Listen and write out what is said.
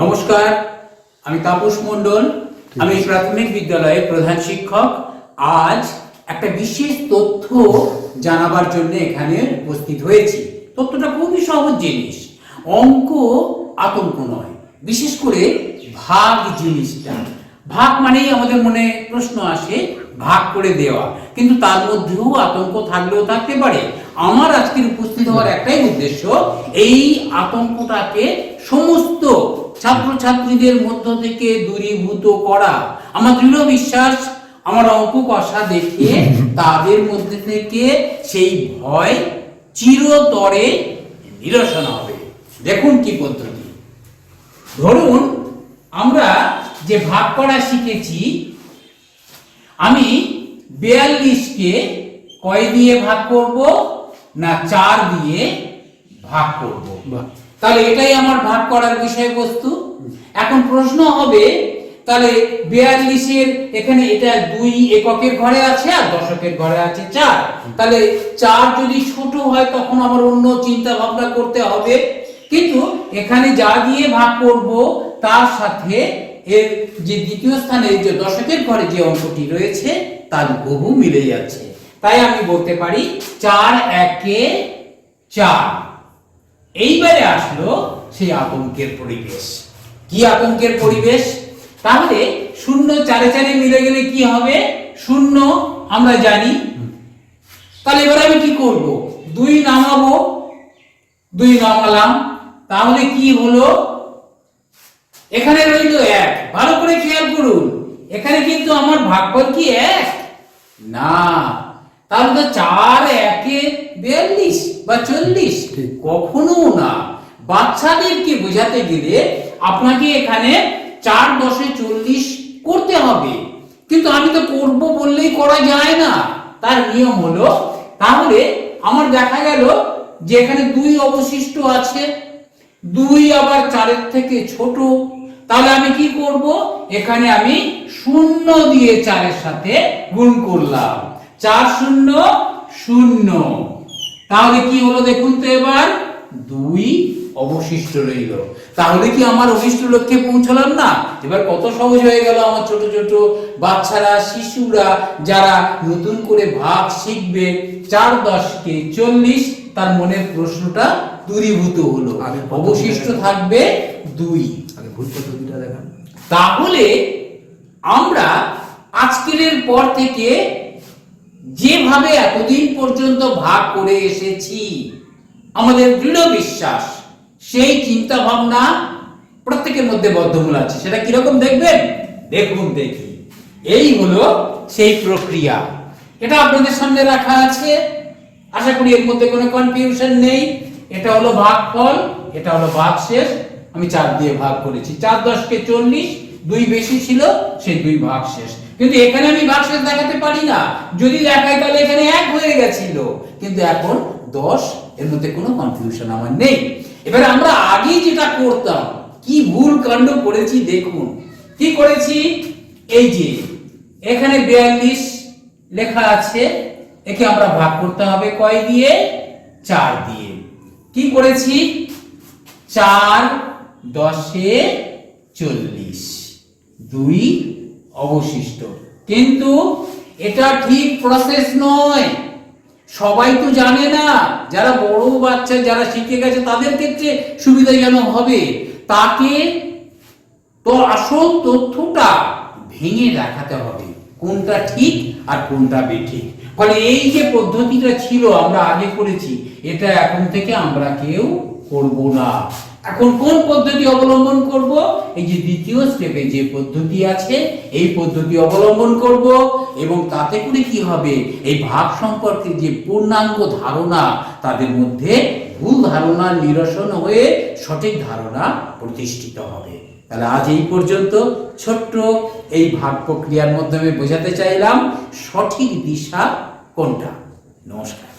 নমস্কার আমি তাপস মণ্ডল আমি প্রাথমিক বিদ্যালয়ের প্রধান শিক্ষক। আজ একটা বিশেষ তথ্য জানাবার জন্য এখানে উপস্থিত হয়েছি। তথ্যটা খুবই সহজ জিনিস। অঙ্ক আতঙ্ক নয় বিশেষ করে ভাগ জিনিসটা। ভাগ মানেই আমাদের মনে প্রশ্ন আসে ভাগ করে দেওয়া। কিন্তু তার মধ্যেও আতঙ্ক থাকলেও থাকতে পারে। আমার আজকের উপস্থিত হওয়ার একটাই উদ্দেশ্য, এই আতঙ্কটাকে সমস্ত ছাত্রছাত্রীদের মধ্য থেকে দূরীভূত করা। আমার দৃঢ় বিশ্বাস, আমার অঙ্ক কষা দেখে তাদের মধ্যে থেকে সেই ভয় চিরতরে নিরসন হবে। দেখুন কি পদ্ধতি। ধরুন, আমরা যে ভাগ করা শিখেছি আমি বিয়াল্লিশকে কয় দিয়ে ভাগ করব না চার দিয়ে ভাগ করব? তাহলে এটাই আমার ভাগ করার বিষয়বস্তু। এখন প্রশ্ন হবে তাহলে বিয়াল্লিশের এখানে এটা দুই এককের ঘরে আছে আর দশকের ঘরে আছে চার। তাহলে চার যদি ছোট হয় তখন আমার অন্য চিন্তা ভাবনা করতে হবে। কিন্তু এখানে যা দিয়ে ভাগ করব তার সাথে এর যে দ্বিতীয় স্থানে যে দশকের ঘরে যে অঙ্কটি রয়েছে, তার বহু মিলে যাচ্ছে। তাই আমি বলতে পারি চার, একে চার। এইবারে আসলো সেই আতঙ্কের পরিবেশ। কি আতঙ্কের পরিবেশ? তাহলে শূন্য চারে চারে মিলে গেলে কি হবে? শূন্য, আমরা জানি। তাহলে এবার আমি কি করব? দুই নামাবো, দুই নামালাম। তাহলে কি হলো? এখানে রইল এক ভালো করে খেয়াল করুন। এখানে কিন্তু আমার ভাগফল কি এক? না। তাহলে তো চার একে বিয়াল্লিশ বা চল্লিশ কখনো না। বাচ্চাদেরকে বোঝাতে গেলে আপনাকে এখানে চার দশে চল্লিশ করতে হবে। কিন্তু আমি তো করব বললেই করা যায় না। তার নিয়ম হলো তাহলে আমার দেখা গেল যে এখানে দুই অবশিষ্ট আছে। দুই আবার চারের থেকে ছোট তাহলে আমি কি করব? এখানে আমি শূন্য দিয়ে চারের সাথে গুণ করলাম। চার শূন্য শূন্য। তাহলে কি হলো দেখুন তো এবার? দুই অবশিষ্ট রইল। তাহলে কি আমার অভিষ্ট লক্ষ্যে পৌঁছলাম না? এবার কত সহজ হয়ে গেল আমার ছোট ছোট বাচ্চারা শিশুরা যারা নতুন করে ভাগ শিখবে। চার দশকে চল্লিশ তার মনের প্রশ্নটা দূরীভূত হলো। অবশিষ্ট থাকবে দুই। ভুল পদ্ধতিটা দেখান। তাহলে আমরা আজকের পর থেকে যেভাবে এতদিন পর্যন্ত ভাগ করে এসেছি, আমাদের দৃঢ় বিশ্বাস, সেই চিন্তা ভাবনা প্রত্যেকের মধ্যে বদ্ধমূল আছে। সেটা কীরকম দেখবেন? দেখুন দেখি। এই হলো সেই প্রক্রিয়া। এটা আপনাদের সামনে রাখা আছে। আশা করি এর মধ্যে কোনো কনফিউশন নেই। এটা হলো ভাগ ফল এটা হলো ভাগ শেষ আমি চার দিয়ে ভাগ করেছি। চার দশকে চল্লিশ, দুই বেশি ছিল সেই দুই ভাগ শেষ। কিন্তু এখানে আমি ভাগ শেষ দেখাতে পারি না। যদি দেখাই তাহলে এখানে এক হয়ে গেছিল। কিন্তু এখন দশ, এর মধ্যে কোনো কনফিউশন আমার নেই। এবার আমরা আগে যেটা করতাম, কি ভুল কাণ্ড করেছি দেখুন। কি করেছি? এই যে, এখানে বিয়াল্লিশ লেখা আছে, একে আমরা ভাগ করতে হবে কয় দিয়ে? চার দিয়ে। কি করেছি? চার দশে চল্লিশ। দুই অবশিষ্ট। কিন্তু এটা ঠিক প্রসেস নয়। সবাই তো জানে না, যারা বড় বাচ্চা, যারা শিখে গেছে, তাদের ক্ষেত্রে সুবিধাজনক হবে। তাকে তো আসল তথ্যটা ভেঙে দেখাতে হবে, কোনটা ঠিক আর কোনটা বেঠিক। ফলে এই যে পদ্ধতিটা ছিল, আমরা আগে করেছি, এটা এখন থেকে আমরা কেউ করব না। এখন কোন পদ্ধতি অবলম্বন করব? এই যে দ্বিতীয় স্টেপে যে পদ্ধতি আছে, এই পদ্ধতি অবলম্বন করব এবং তাতে করে কি হবে? এই ভাব সম্পর্কে যে পূর্ণাঙ্গ ধারণা, তাদের মধ্যে ভুল ধারণা নিরসন হয়ে সঠিক ধারণা প্রতিষ্ঠিত হবে। তাহলে আজ এই পর্যন্ত। ছোট্ট এই ভাব প্রক্রিয়ার মাধ্যমে বোঝাতে চাইলাম, সঠিক দিশা কোনটা? নমস্কার।